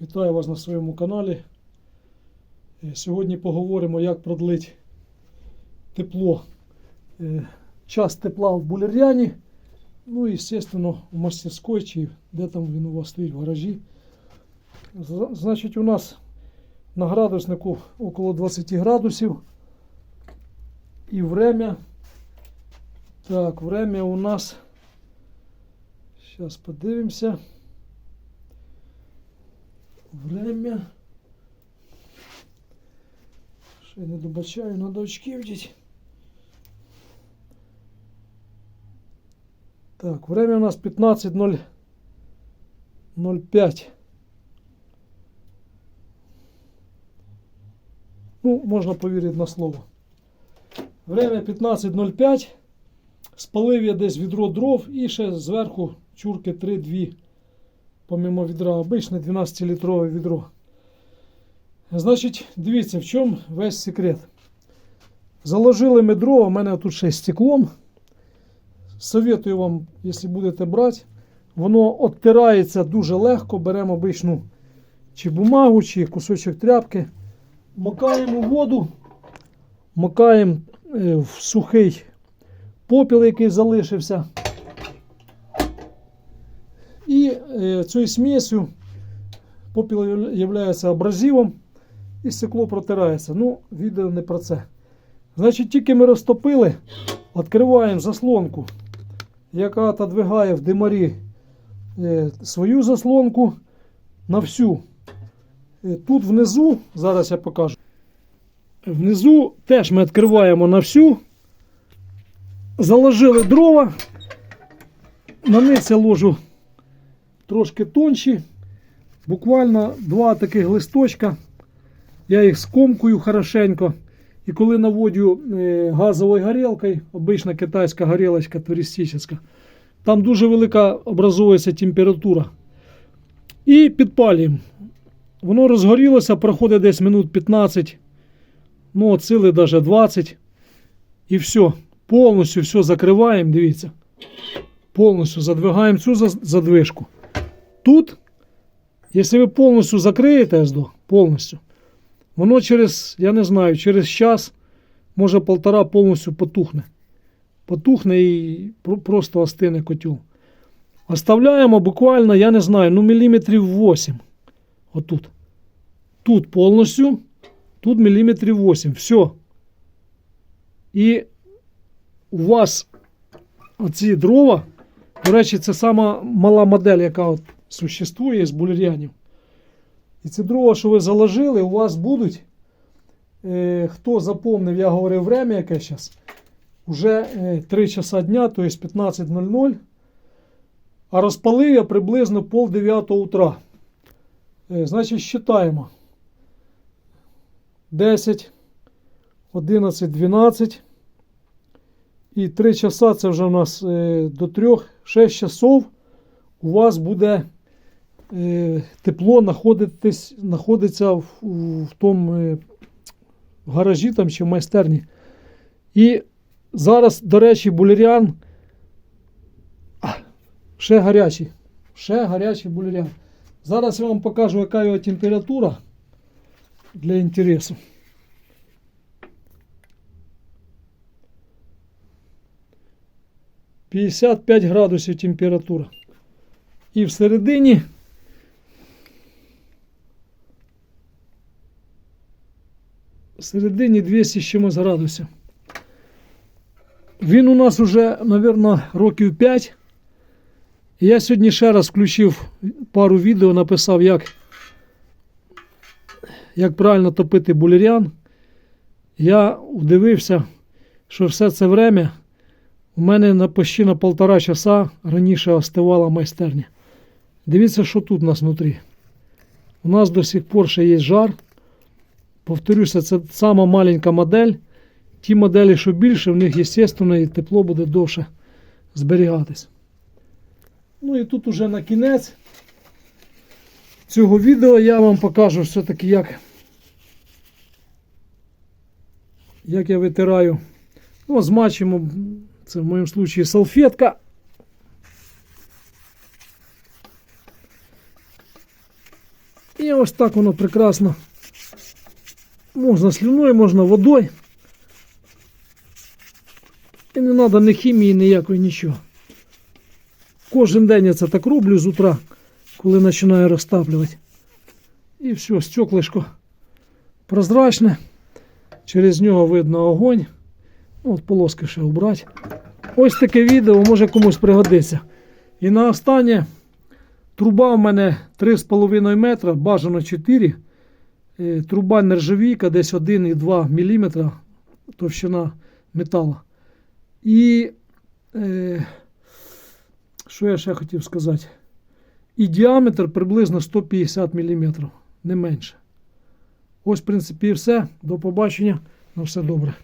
Вітаю вас на своєму каналі. Е, Сьогодні поговоримо, як продлить тепло. Е, Час тепла в булер'яні. Ну і, звісно, в мастерській, чи де там він у вас стоїть в гаражі. Значить, у нас на градуснику около 20 градусів. І время. Так, время у нас. Зараз подивимося. Время. Ще не добачаю, надо очки вдіть. Так, время у нас 15.05. Ну, можна повірити на слово. Время 15.05. Спалив я десь відро дров і ще зверху чурки 3-2 помимо відра. Обичне 12-літрове відро. Значить, дивіться, в чому весь секрет. Заложили ми дрова, у мене тут ще стеклом. Советую вам, якщо будете брати, воно оттирається дуже легко. Беремо обичну чи бумагу, чи кусочок тряпки. Макаємо воду, макаємо е, в сухий попіл, який залишився. І е, цією смесю попіл є абразивом і стекло протирається. Ну, відео не про це. Значить, тільки ми розтопили, відкриваємо заслонку, яка отодвигає в димарі е, свою заслонку на всю. Е, Тут внизу, зараз я покажу. Внизу теж ми відкриваємо на всю. Заложили дрова. На них я ложу трошки тонші. Буквально два таких листочка. Я їх скомкую хорошенько. І коли наводю е, газовою горілкою, обична китайська горілочка туристична, там дуже велика образується температура. І підпалюємо. Воно розгорілося, проходить десь минут 15, ну, сили навіть 20. І все. Повністю все закриваємо, дивіться. Повністю задвигаємо цю задвижку. Тут, якщо ви повністю закриєте СДО, повністю, воно через, я не знаю, через час, може полтора повністю потухне. Потухне і просто остине котел. Оставляємо буквально, я не знаю, ну міліметрів 8. Отут. Тут повністю, тут міліметрів 8. Все. І у вас оці дрова, до речі, це сама мала модель, яка от существує з булер'янів. І ці дрова, що ви заложили, у вас будуть. Е, хто запомнив, я говорив время яке зараз. Уже е, 3 часа дня, тобто 15.00. А розпалив я приблизно пол 9 утра. Е, значить, считаємо. 10, 11, 12. І 3 часа це вже у нас е, до 3, 6 часов у вас буде е, тепло знаходиться в, в тому е, гаражі там, чи в майстерні. І зараз, до речі, булеріан ще гарячий. Ще гарячий булеріан. Зараз я вам покажу, яка його температура для інтересу. П'ятдесят градусів температура. І всередині всередині 200 з чимось градусів. Він у нас уже, мабуть, років 5. Я сьогодні ще раз включив пару відео, написав, як, як правильно топити булеріан. Я удивився, що все це время у мене на почти на полтора часа раніше остивала майстерня. Дивіться, що тут у нас внутрі. У нас до сих пор ще є жар. Повторюся, це сама маленька модель. Ті моделі, що більше, в них, звісно, і тепло буде довше зберігатись. Ну і тут уже на кінець цього відео я вам покажу все-таки, як, як я витираю. Ну, змачимо, це в моєму случаї салфетка. І ось так воно прекрасно. Можна слюною, можна водою. І не треба ні хімії, ніякої нічого. Кожен день я це так роблю з утра, коли починаю розтаплювати. І все, стеклишко прозрачне. Через нього видно огонь. От полоски ще убрати. Ось таке відео може комусь пригодиться. І на останнє труба в мене 3,5 метра, бажано 4. Е, Труба нержавійка, десь 1,2 мм товщина металу. І е, що я ще хотів сказати? І діаметр приблизно 150 мм, не менше. Ось, в принципі, і все. До побачення. На все добре.